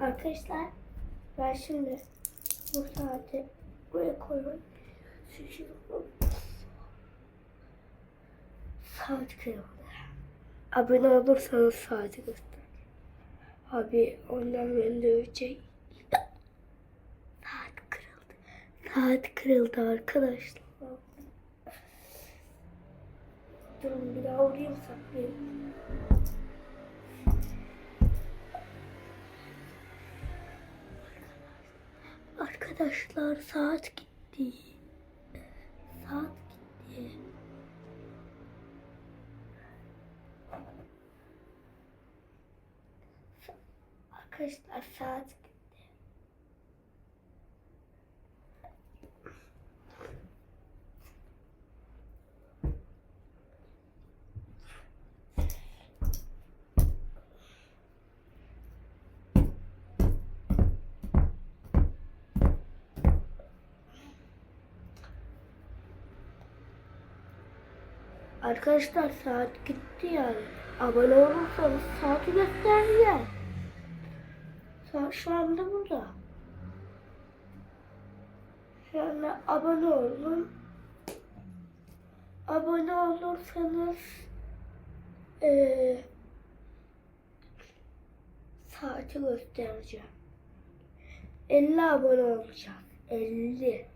Arkadaşlar ben şimdi bu saati buraya koyuyorum. Şimdi saat kırıldı. Abone olursanız saati göster. Abi ondan beni dövecek. Saat kırıldı. Saat kırıldı arkadaşlar. Durun bir daha vurayım saklayayım. Arkadaşlar saat gitti. Saat gitti. Arkadaşlar saat gitti. Arkadaşlar saat gitti yani. Abone olursanız saati göstereceğim. Saat şu anda burada. Şu anda abone olun. Abone olursanız eee saati göstereceğim. 50 abone olacağız. 50.